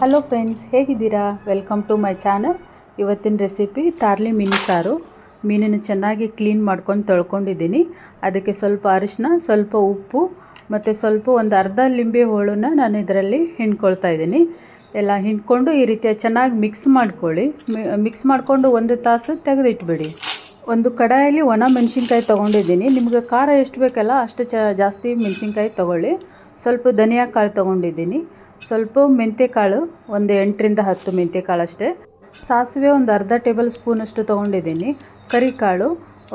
Hello friends ಹೇಗಿದ್ದೀರಾ? Welcome to my channel ಇವತ್ತಿನ recipe ತಾರ್ಲಿ ಮೀನು ಸಾರು. ಮೀನನ್ನು ಚೆನ್ನಾಗಿ ಕ್ಲೀನ್ ಮಾಡ್ಕೊಂಡು ತೊಳ್ಕೊಂಡಿದ್ದೀನಿ. ಅದಕ್ಕೆ ಸ್ವಲ್ಪ ಅರಿಶಿನ ಸ್ವಲ್ಪ ಉಪ್ಪು ಮತ್ತು ಸ್ವಲ್ಪ ಒಂದು ಅರ್ಧ ಲಿಂಬೆ ಹೋಳನ್ನ ನಾನು ಇದರಲ್ಲಿ ಹಿಂಡ್ಕೊಳ್ತಾ ಇದ್ದೀನಿ. ಎಲ್ಲ ಹಿಂಡ್ಕೊಂಡು ಈ ರೀತಿಯ ಚೆನ್ನಾಗಿ ಮಿಕ್ಸ್ ಮಾಡ್ಕೊಳ್ಳಿ. ಮಿಕ್ಸ್ ಮಾಡಿಕೊಂಡು ಒಂದು ತಾಸು ತೆಗೆದಿಟ್ಬಿಡಿ. ಒಂದು ಕಡಾಯಲ್ಲಿ ಒಣ ಮೆಣಸಿನ್ಕಾಯಿ ತೊಗೊಂಡಿದ್ದೀನಿ. ನಿಮಗೆ ಖಾರ ಎಷ್ಟು ಬೇಕಲ್ಲ ಅಷ್ಟು ಚ, ಜಾಸ್ತಿ ಮೆಣಸಿನ್ಕಾಯಿ ತೊಗೊಳ್ಳಿ. ಸ್ವಲ್ಪ ಧನಿಯಾ ಕಾಳು ತೊಗೊಂಡಿದ್ದೀನಿ. ಸ್ವಲ್ಪ ಮೆಂತ್ಯಕಾಳು ಒಂದು ಎಂಟರಿಂದ ಹತ್ತು ಮೆಂತ್ಯಕಾಳು ಅಷ್ಟೇ. ಸಾಸಿವೆ ಒಂದು ಅರ್ಧ ಟೇಬಲ್ ಸ್ಪೂನಷ್ಟು ತೊಗೊಂಡಿದ್ದೀನಿ. ಕರಿಕಾಳು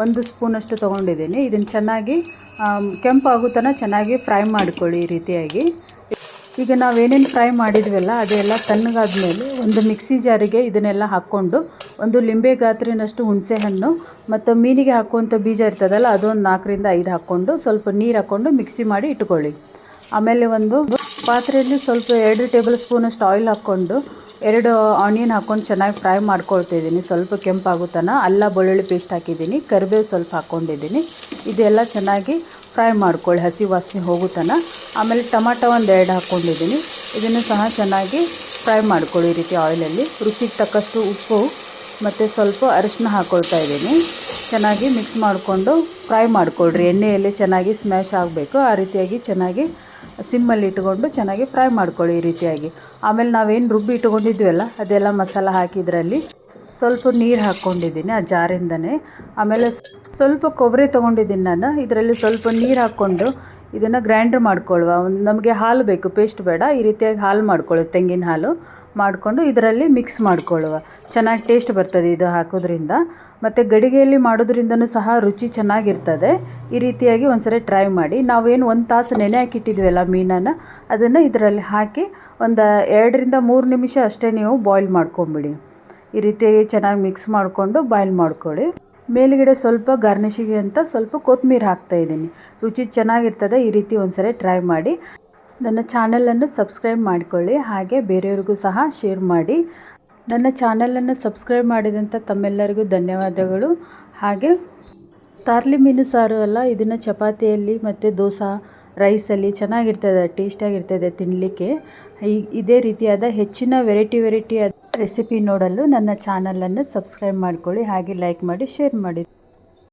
ಒಂದು ಸ್ಪೂನಷ್ಟು ತೊಗೊಂಡಿದ್ದೀನಿ. ಇದನ್ನು ಚೆನ್ನಾಗಿ ಕೆಂಪಾಗೋ ತನಕ ಚೆನ್ನಾಗಿ ಫ್ರೈ ಮಾಡ್ಕೊಳ್ಳಿ ಈ ರೀತಿಯಾಗಿ. ಈಗ ನಾವೇನೇನು ಫ್ರೈ ಮಾಡಿದ್ವಲ್ಲ, ಅದೆಲ್ಲ ತಣ್ಣಗಾದ್ಮೇಲೆ ಒಂದು ಮಿಕ್ಸಿ ಜಾರಿಗೆ ಇದನ್ನೆಲ್ಲ ಹಾಕ್ಕೊಂಡು, ಒಂದು ಲಿಂಬೆ ಗಾತ್ರಿನಷ್ಟು ಹುಣಸೆಹಣ್ಣು ಮತ್ತು ಮೀನಿಗೆ ಹಾಕುವಂಥ ಬೀಜ ಇರ್ತದಲ್ಲ, ಅದೊಂದು ನಾಲ್ಕರಿಂದ ಐದು ಹಾಕ್ಕೊಂಡು ಸ್ವಲ್ಪ ನೀರು ಹಾಕ್ಕೊಂಡು ಮಿಕ್ಸಿ ಮಾಡಿ ಇಟ್ಕೊಳ್ಳಿ. ಆಮೇಲೆ ಒಂದು ಪಾತ್ರೆಯಲ್ಲಿ ಸ್ವಲ್ಪ ಎರಡು ಟೇಬಲ್ ಸ್ಪೂನಷ್ಟು ಆಯಿಲ್ ಹಾಕ್ಕೊಂಡು, ಎರಡು ಆನಿಯನ್ ಹಾಕ್ಕೊಂಡು ಚೆನ್ನಾಗಿ ಫ್ರೈ ಮಾಡ್ಕೊಳ್ತಿದ್ದೀನಿ ಸ್ವಲ್ಪ ಕೆಂಪಾಗೋ ತನಕ ಅಲ್ಲ ಬೆಳ್ಳುಳ್ಳಿ ಪೇಸ್ಟ್ ಹಾಕಿದ್ದೀನಿ, ಕರಿಬೇವು ಸ್ವಲ್ಪ ಹಾಕ್ಕೊಂಡಿದ್ದೀನಿ. ಇದೆಲ್ಲ ಚೆನ್ನಾಗಿ ಫ್ರೈ ಮಾಡ್ಕೊಳ್ಳಿ, ಹಸಿ ವಾಸನೆ ಹೋಗೋ ತನಕ ಆಮೇಲೆ ಟೊಮಾಟೊ ಒಂದು ಎರಡು ಹಾಕ್ಕೊಂಡಿದ್ದೀನಿ. ಇದನ್ನು ಸಹ ಚೆನ್ನಾಗಿ ಫ್ರೈ ಮಾಡ್ಕೊಳ್ಳಿ ಈ ರೀತಿ ಆಯಿಲಲ್ಲಿ. ರುಚಿಗೆ ತಕ್ಕಷ್ಟು ಉಪ್ಪು ಮತ್ತು ಸ್ವಲ್ಪ ಅರಿಶಿನ ಹಾಕ್ಕೊಳ್ತಾ ಇದ್ದೀನಿ. ಚೆನ್ನಾಗಿ ಮಿಕ್ಸ್ ಮಾಡಿಕೊಂಡು ಫ್ರೈ ಮಾಡಿಕೊಳ್ರಿ. ಎಣ್ಣೆಯಲ್ಲಿ ಚೆನ್ನಾಗಿ ಸ್ಮ್ಯಾಶ್ ಆಗಬೇಕು. ಆ ರೀತಿಯಾಗಿ ಚೆನ್ನಾಗಿ ಸಿಮ್ಮಲ್ಲಿ ಇಟ್ಕೊಂಡು ಚೆನ್ನಾಗಿ ಫ್ರೈ ಮಾಡ್ಕೊಳ್ಳಿ ಈ ರೀತಿಯಾಗಿ. ಆಮೇಲೆ ನಾವೇನು ರುಬ್ಬಿ ಇಟ್ಕೊಂಡಿದ್ವಲ್ಲ ಅದೆಲ್ಲ ಮಸಾಲ ಹಾಕಿದ್ರಲ್ಲಿ ಸ್ವಲ್ಪ ನೀರು ಹಾಕ್ಕೊಂಡಿದ್ದೀನಿ ಆ ಜಾರಿಂದನೇ. ಆಮೇಲೆ ಸ್ವಲ್ಪ ಕೊಬ್ಬರಿ ತೊಗೊಂಡಿದ್ದೀನಿ ನಾನು. ಇದರಲ್ಲಿ ಸ್ವಲ್ಪ ನೀರು ಹಾಕ್ಕೊಂಡು ಇದನ್ನು ಗ್ರೈಂಡ್ರ್ ಮಾಡ್ಕೊಳ್ಳುವ. ನಮಗೆ ಹಾಲು ಬೇಕು ಪೇಸ್ಟ್ ಬೇಡ. ಈ ರೀತಿಯಾಗಿ ಹಾಲು ಮಾಡ್ಕೊಳ್ಳಿ ತೆಂಗಿನ ಹಾಲು ಮಾಡಿಕೊಂಡು ಇದರಲ್ಲಿ ಮಿಕ್ಸ್ ಮಾಡ್ಕೊಳ್ಳುವ. ಚೆನ್ನಾಗಿ ಟೇಸ್ಟ್ ಬರ್ತದೆ ಇದು ಹಾಕೋದ್ರಿಂದ. ಮತ್ತು ಗಡಿಗೆಯಲ್ಲಿ ಮಾಡೋದ್ರಿಂದನೂ ಸಹ ರುಚಿ ಚೆನ್ನಾಗಿರ್ತದೆ. ಈ ರೀತಿಯಾಗಿ ಒಂದ್ಸರಿ ಟ್ರೈ ಮಾಡಿ. ನಾವೇನು ಒಂದು ತಾಸು ನೆನೆ ಹಾಕಿಟ್ಟಿದ್ವಲ್ಲ ಮೀನನ್ನು, ಅದನ್ನು ಇದರಲ್ಲಿ ಹಾಕಿ ಒಂದು ಎರಡರಿಂದ ಮೂರು ನಿಮಿಷ ಅಷ್ಟೇ ನೀವು ಬಾಯ್ಲ್ ಮಾಡ್ಕೊಂಬಿಡಿ. ಈ ರೀತಿಯಾಗಿ ಚೆನ್ನಾಗಿ ಮಿಕ್ಸ್ ಮಾಡಿಕೊಂಡು ಬಾಯ್ಲ್ ಮಾಡ್ಕೊಳ್ಳಿ. ಮೇಲುಗಡೆ ಸ್ವಲ್ಪ ಗಾರ್ನಿಷಿಗೆ ಅಂತ ಸ್ವಲ್ಪ ಕೊತ್ತಂಬರಿ ಹಾಕ್ತಾಯಿದ್ದೀನಿ ರುಚಿ ಚೆನ್ನಾಗಿರ್ತದೆ, ಈ ರೀತಿ ಒಂದ್ಸರಿ ಟ್ರೈ ಮಾಡಿ. ನನ್ನ ಚಾನಲನ್ನು ಸಬ್ಸ್ಕ್ರೈಬ್ ಮಾಡಿಕೊಳ್ಳಿ, ಹಾಗೆ ಬೇರೆಯವ್ರಿಗೂ ಸಹ ಶೇರ್ ಮಾಡಿ. ನನ್ನ ಚಾನಲನ್ನು ಸಬ್ಸ್ಕ್ರೈಬ್ ಮಾಡಿದಂಥ ತಮ್ಮೆಲ್ಲರಿಗೂ ಧನ್ಯವಾದಗಳು. ಹಾಗೆ ತಾರ್ಲಿ ಮೀನು ಸಾರು ಅಲ್ಲ, ಇದನ್ನು ಚಪಾತಿಯಲ್ಲಿ ಮತ್ತು ದೋಸೆ ರೈಸಲ್ಲಿ ಚೆನ್ನಾಗಿರ್ತದೆ, ಟೇಸ್ಟಾಗಿರ್ತದೆ ತಿನ್ನಲಿಕ್ಕೆ ಇದೇ ರೀತಿಯಾದ ಹೆಚ್ಚಿನ ವೆರೈಟಿ ವೆರೈಟಿಯಾದ ರೆಸಿಪಿ ನೋಡಲು ನನ್ನ ಚಾನಲನ್ನು ಸಬ್ಸ್ಕ್ರೈಬ್ ಮಾಡಿಕೊಳ್ಳಿ, ಹಾಗೆ ಲೈಕ್ ಮಾಡಿ, ಶೇರ್ ಮಾಡಿ.